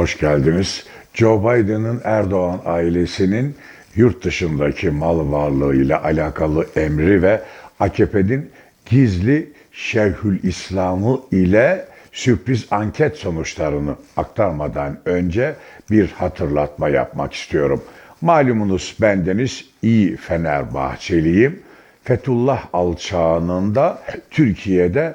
Hoş geldiniz. Joe Biden'ın Erdoğan ailesinin yurt dışındaki mal varlığıyla alakalı emri ve AKP'nin gizli Şeyhül İslam'ı ile sürpriz anket sonuçlarını aktarmadan önce bir hatırlatma yapmak istiyorum. Malumunuz bendeniz iyi Fenerbahçeliyim. Fethullah Alçağı'nın da Türkiye'de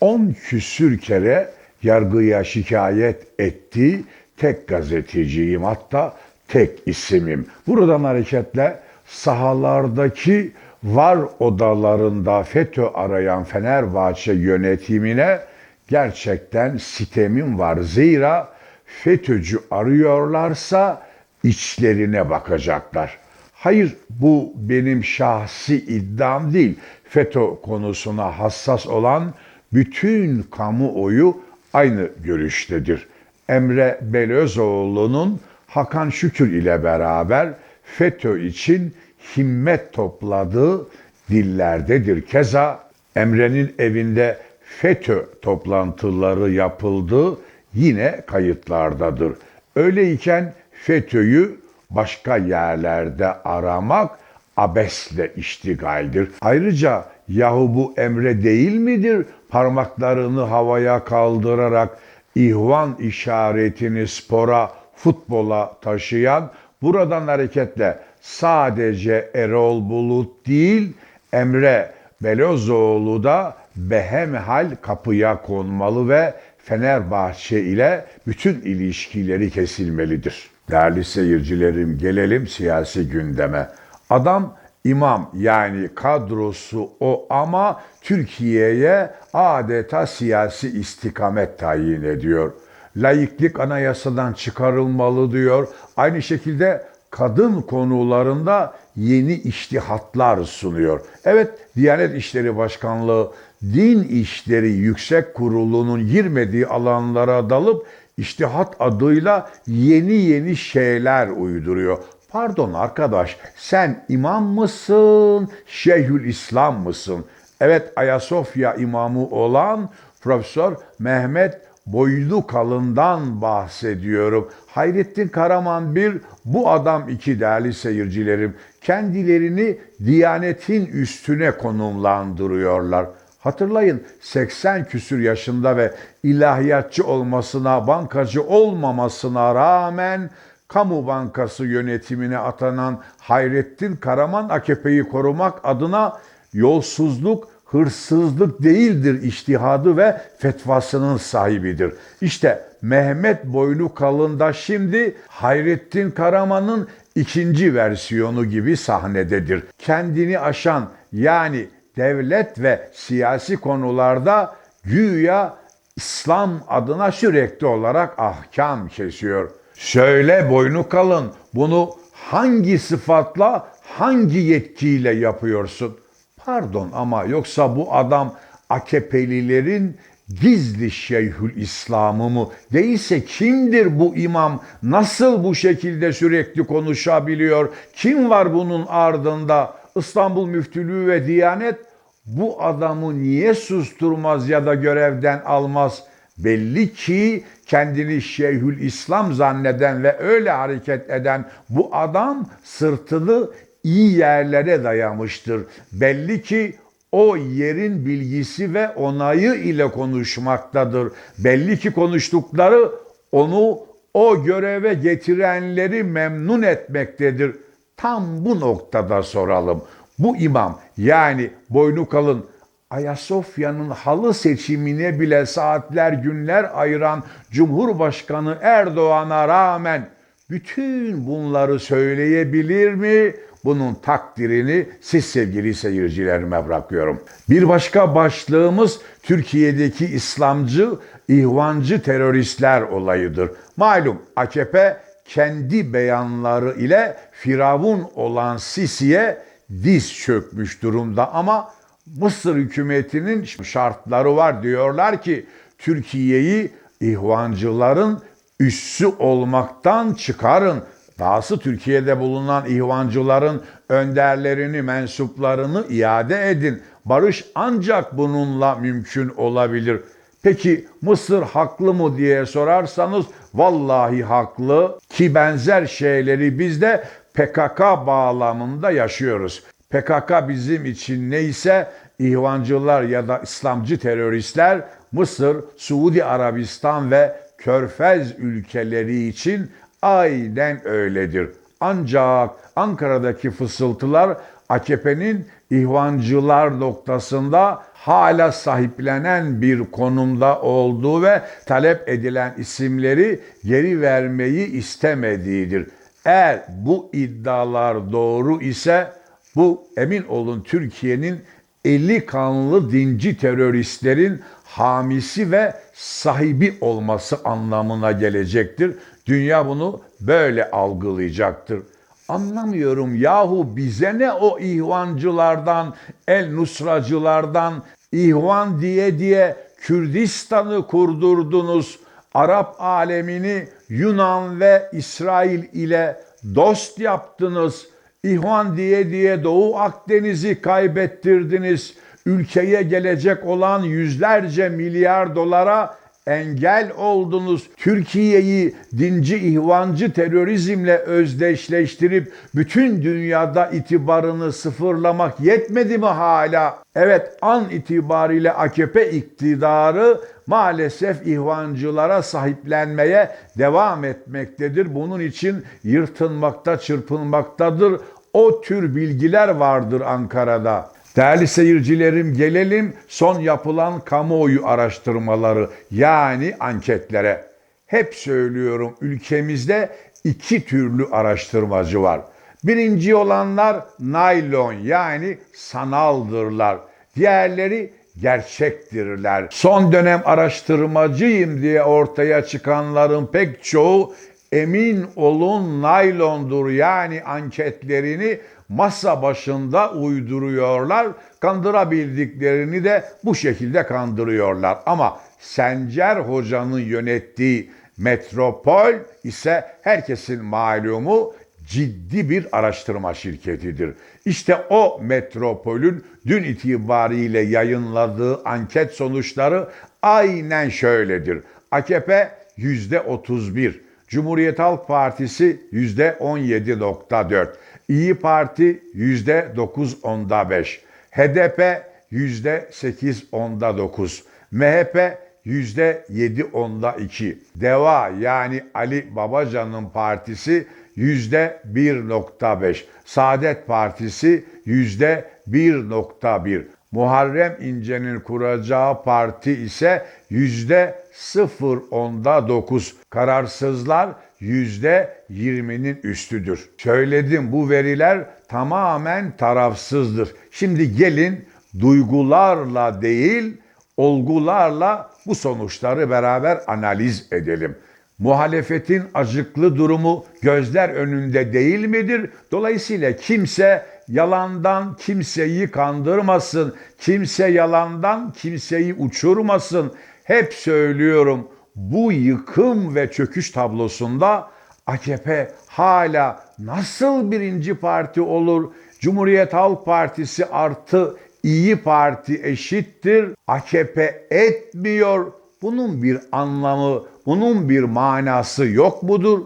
10 küsür kere yargıya şikayet ettiği tek gazeteciyim hatta tek isimim. Buradan hareketle sahalardaki var odalarında FETÖ arayan Fenerbahçe yönetimine gerçekten sitemim var. Zira FETÖ'cü arıyorlarsa içlerine bakacaklar. Hayır bu benim şahsi iddiam değil. FETÖ konusuna hassas olan bütün kamuoyu aynı görüştedir. Emre Belözoğlu'nun Hakan Şükür ile beraber FETÖ için himmet topladığı dillerdedir. Keza Emre'nin evinde FETÖ toplantıları yapıldığı yine kayıtlardadır. Öyleyken FETÖ'yü başka yerlerde aramak abesle iştigaldir. Ayrıca yahu bu emre değil midir? Parmaklarını havaya kaldırarak ihvan işaretini spora, futbola taşıyan buradan hareketle sadece Erol Bulut değil Emre Belözoğlu da behemhal kapıya konmalı ve Fenerbahçe ile bütün ilişkileri kesilmelidir. Değerli seyircilerim gelelim siyasi gündeme. Adam imam yani kadrosu o ama Türkiye'ye adeta siyasi istikamet tayin ediyor. Laiklik anayasadan çıkarılmalı diyor. Aynı şekilde kadın konularında yeni iştihatlar sunuyor. Evet Diyanet İşleri Başkanlığı Din İşleri Yüksek Kurulu'nun girmediği alanlara dalıp iştihat adıyla yeni yeni şeyler uyduruyor. Pardon arkadaş sen imam mısın, Şeyhül İslam mısın? Evet Ayasofya imamı olan Profesör Mehmet Boylukalın'dan bahsediyorum. Hayrettin Karaman bir, bu adam iki değerli seyircilerim. Kendilerini Diyanetin üstüne konumlandırıyorlar. Hatırlayın 80 küsür yaşında ve ilahiyatçı olmasına, bankacı olmamasına rağmen Kamu Bankası yönetimine atanan Hayrettin Karaman AKP'yi korumak adına yolsuzluk, hırsızlık değildir iştihadı ve fetvasının sahibidir. İşte Mehmet Boylukalın da şimdi Hayrettin Karaman'ın ikinci versiyonu gibi sahnededir. Kendini aşan yani devlet ve siyasi konularda güya İslam adına sürekli olarak ahkam kesiyor. Söyle boynu kalın bunu hangi sıfatla, hangi yetkiyle yapıyorsun? Pardon ama yoksa bu adam AKP'lilerin gizli şeyhül İslam'ı mı? Değilse kimdir bu imam? Nasıl bu şekilde sürekli konuşabiliyor? Kim var bunun ardında? İstanbul Müftülüğü ve Diyanet bu adamı niye susturmaz ya da görevden almaz? Belli ki kendini Şeyhül İslam zanneden ve öyle hareket eden bu adam sırtını iyi yerlere dayamıştır. Belli ki o yerin bilgisi ve onayı ile konuşmaktadır. Belli ki konuştukları onu o göreve getirenleri memnun etmektedir. Tam bu noktada soralım. Bu imam yani boynu kalın Ayasofya'nın halı seçimine bile saatler günler ayıran Cumhurbaşkanı Erdoğan'a rağmen bütün bunları söyleyebilir mi? Bunun takdirini siz sevgili seyircilerime bırakıyorum. Bir başka başlığımız Türkiye'deki İslamcı, ihvancı teröristler olayıdır. Malum AKP kendi beyanları ile Firavun olan Sisi'ye diz çökmüş durumda ama Mısır hükümetinin şartları var diyorlar ki Türkiye'yi ihvancıların üssü olmaktan çıkarın. Dahası Türkiye'de bulunan ihvancıların önderlerini, mensuplarını iade edin. Barış ancak bununla mümkün olabilir. Peki Mısır haklı mı diye sorarsanız Vallahi haklı ki benzer şeyleri biz de PKK bağlamında yaşıyoruz. PKK bizim için neyse ihvancılar ya da İslamcı teröristler Mısır, Suudi Arabistan ve Körfez ülkeleri için aynen öyledir. Ancak Ankara'daki fısıltılar AKP'nin ihvancılar noktasında hala sahiplenen bir konumda olduğu ve talep edilen isimleri geri vermeyi istemediğidir. Eğer bu iddialar doğru ise bu emin olun Türkiye'nin eli kanlı dinci teröristlerin hamisi ve sahibi olması anlamına gelecektir. Dünya bunu böyle algılayacaktır. Anlamıyorum yahu bize ne o ihvancılardan, el nusracılardan, ihvan diye diye Kürdistan'ı kurdurdunuz. Arap alemini Yunan ve İsrail ile dost yaptınız. İhvan diye diye Doğu Akdeniz'i kaybettirdiniz. Ülkeye gelecek olan yüzlerce milyar dolara engel oldunuz. Türkiye'yi dinci ihvancı terörizmle özdeşleştirip bütün dünyada itibarını sıfırlamak yetmedi mi hala? Evet an itibariyle AKP iktidarı maalesef ihvancılara sahiplenmeye devam etmektedir. Bunun için yırtınmakta, çırpınmaktadır. O tür bilgiler vardır Ankara'da. Değerli seyircilerim gelelim son yapılan kamuoyu araştırmaları yani anketlere. Hep söylüyorum ülkemizde iki türlü araştırmacı var. Birinci olanlar naylon yani sanaldırlar. Diğerleri gerçektirler. Son dönem araştırmacıyım diye ortaya çıkanların pek çoğu emin olun naylondur yani anketlerini masa başında uyduruyorlar. Kandırabildiklerini de bu şekilde kandırıyorlar. Ama Sencer Hoca'nın yönettiği Metropol ise herkesin malumu ciddi bir araştırma şirketidir. İşte o Metropol'ün dün itibariyle yayınladığı anket sonuçları aynen şöyledir. AKP yüzde 31, Cumhuriyet Halk Partisi yüzde 17.4, İyi Parti yüzde 9.5, HDP yüzde 8.9, MHP yüzde 7.2, DEVA yani Ali Babacan'ın partisi yüzde 1.5, Saadet Partisi yüzde 1.1, Muharrem İnce'nin kuracağı parti ise yüzde 0.9, kararsızlar yüzde 20'nin üstüdür. Söyledim bu veriler tamamen tarafsızdır. Şimdi gelin duygularla değil, olgularla bu sonuçları beraber analiz edelim. Muhalefetin acıklı durumu gözler önünde değil midir? Dolayısıyla kimse yalandan kimseyi kandırmasın. Kimse yalandan kimseyi uçurmasın. Hep söylüyorum bu yıkım ve çöküş tablosunda AKP hala nasıl birinci parti olur? Cumhuriyet Halk Partisi artı İyi Parti eşittir. AKP etmiyor. Bunun bir anlamı, bunun bir manası yok mudur?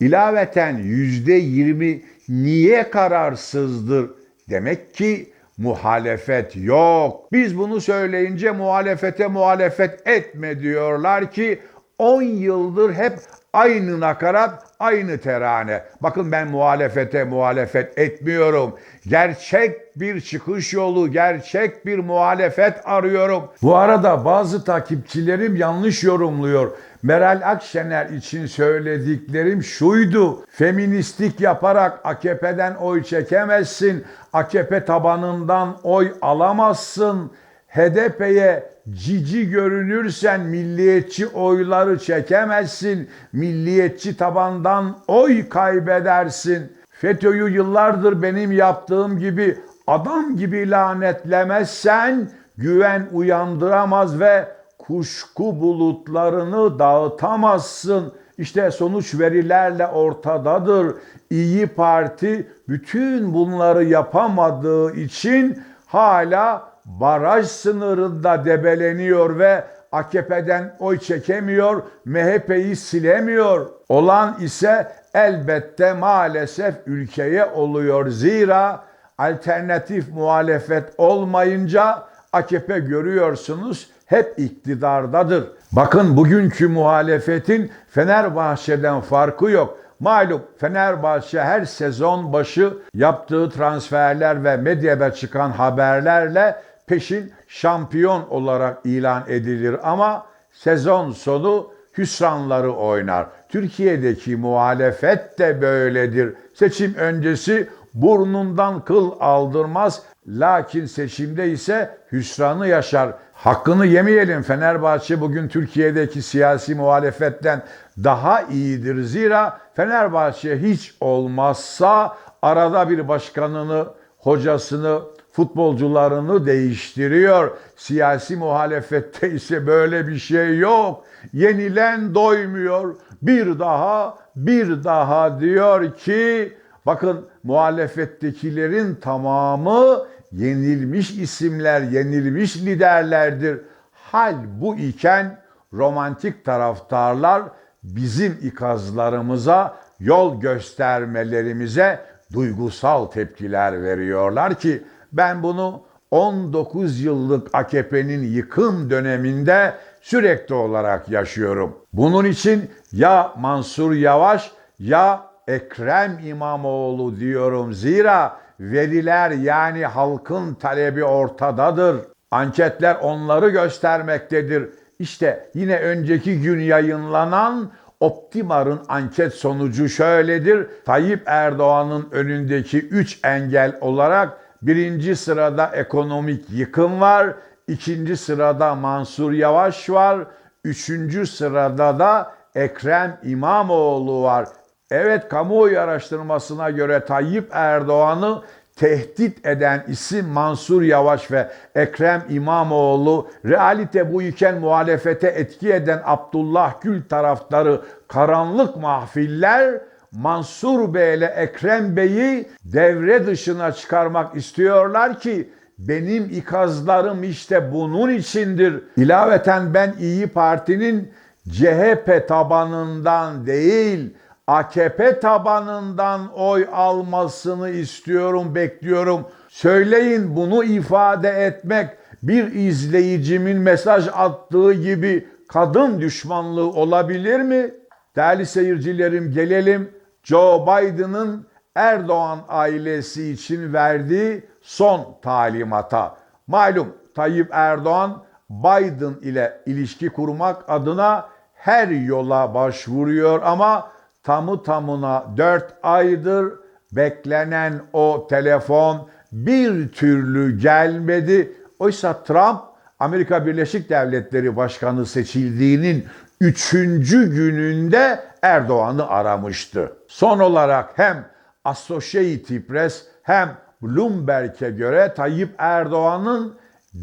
İlaveten yüzde yirmi niye kararsızdır? Demek ki muhalefet yok. Biz bunu söyleyince muhalefete muhalefet etme diyorlar ki 10 yıldır hep aynı nakarat, aynı terane. Bakın ben muhalefete muhalefet etmiyorum. Gerçek bir çıkış yolu, gerçek bir muhalefet arıyorum. Bu arada bazı takipçilerim yanlış yorumluyor. Meral Akşener için söylediklerim şuydu. Feministik yaparak AKP'den oy çekemezsin. AKP tabanından oy alamazsın. HDP'ye cici görünürsen milliyetçi oyları çekemezsin. Milliyetçi tabandan oy kaybedersin. FETÖ'yü yıllardır benim yaptığım gibi adam gibi lanetlemezsen güven uyandıramaz ve kuşku bulutlarını dağıtamazsın. İşte sonuç verilerle ortadadır. İyi Parti bütün bunları yapamadığı için hala baraj sınırında debeleniyor ve AKP'den oy çekemiyor, MHP'yi silemiyor. Olan ise elbette maalesef ülkeye oluyor. Zira alternatif muhalefet olmayınca AKP görüyorsunuz hep iktidardadır. Bakın bugünkü muhalefetin Fenerbahçe'den farkı yok. Malum Fenerbahçe her sezon başı yaptığı transferler ve medyada çıkan haberlerle peşin şampiyon olarak ilan edilir ama sezon sonu hüsranları oynar. Türkiye'deki muhalefet de böyledir. Seçim öncesi burnundan kıl aldırmaz. Lakin seçimde ise hüsranı yaşar. Hakkını yemeyelim. Fenerbahçe bugün Türkiye'deki siyasi muhalefetten daha iyidir. Zira Fenerbahçe hiç olmazsa arada bir başkanını, hocasını, futbolcularını değiştiriyor. Siyasi muhalefette ise böyle bir şey yok. Yenilen doymuyor. Bir daha, bir daha diyor ki bakın muhalefettekilerin tamamı yenilmiş isimler, yenilmiş liderlerdir. Hal bu iken romantik taraftarlar bizim ikazlarımıza, yol göstermelerimize duygusal tepkiler veriyorlar ki ben bunu 19 yıllık AKP'nin yıkım döneminde sürekli olarak yaşıyorum. Bunun için ya Mansur Yavaş ya Ekrem İmamoğlu diyorum. Zira veriler yani halkın talebi ortadadır. Anketler onları göstermektedir. İşte yine önceki gün yayınlanan Optimar'ın anket sonucu şöyledir. Tayyip Erdoğan'ın önündeki 3 engel olarak birinci sırada ekonomik yıkım var, ikinci sırada Mansur Yavaş var, üçüncü sırada da Ekrem İmamoğlu var. Evet kamuoyu araştırmasına göre Tayyip Erdoğan'ı tehdit eden isim Mansur Yavaş ve Ekrem İmamoğlu, realite bu iken muhalefete etki eden Abdullah Gül taraftarı karanlık mahfiller Mansur Bey ile Ekrem Bey'i devre dışına çıkarmak istiyorlar ki benim ikazlarım işte bunun içindir. İlaveten ben İyi Parti'nin CHP tabanından değil, AKP tabanından oy almasını istiyorum, bekliyorum. Söyleyin bunu ifade etmek bir izleyicimin mesaj attığı gibi kadın düşmanlığı olabilir mi? Değerli seyircilerim gelelim Joe Biden'ın Erdoğan ailesi için verdiği son talimata. Malum Tayyip Erdoğan Biden ile ilişki kurmak adına her yola başvuruyor ama tamı tamına 4 aydır beklenen o telefon bir türlü gelmedi. Oysa Trump Amerika Birleşik Devletleri Başkanı seçildiğinin 3. gününde Erdoğan'ı aramıştı. Son olarak hem Associated Press hem Bloomberg'e göre Tayyip Erdoğan'ın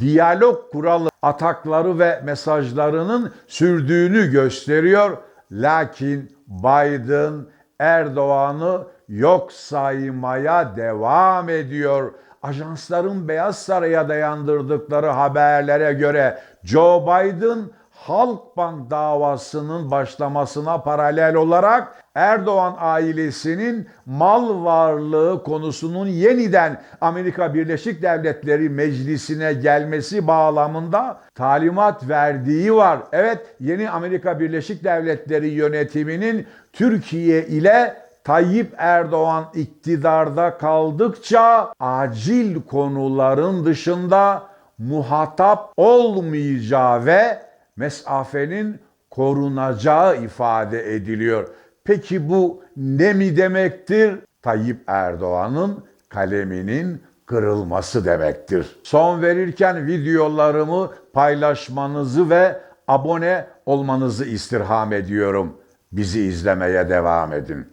diyalog kuralı atakları ve mesajlarının sürdüğünü gösteriyor. Lakin Biden Erdoğan'ı yok saymaya devam ediyor. Ajansların Beyaz Saray'a dayandırdıkları haberlere göre Joe Biden Halkbank davasının başlamasına paralel olarak Erdoğan ailesinin mal varlığı konusunun yeniden Amerika Birleşik Devletleri Meclisi'ne gelmesi bağlamında talimat verdiği var. Evet, yeni Amerika Birleşik Devletleri yönetiminin Türkiye ile Tayyip Erdoğan iktidarda kaldıkça acil konuların dışında muhatap olmayacağı ve mesafenin korunacağı ifade ediliyor. Peki bu ne mi demektir? Tayyip Erdoğan'ın kaleminin kırılması demektir. Son verirken videolarımı paylaşmanızı ve abone olmanızı istirham ediyorum. Bizi izlemeye devam edin.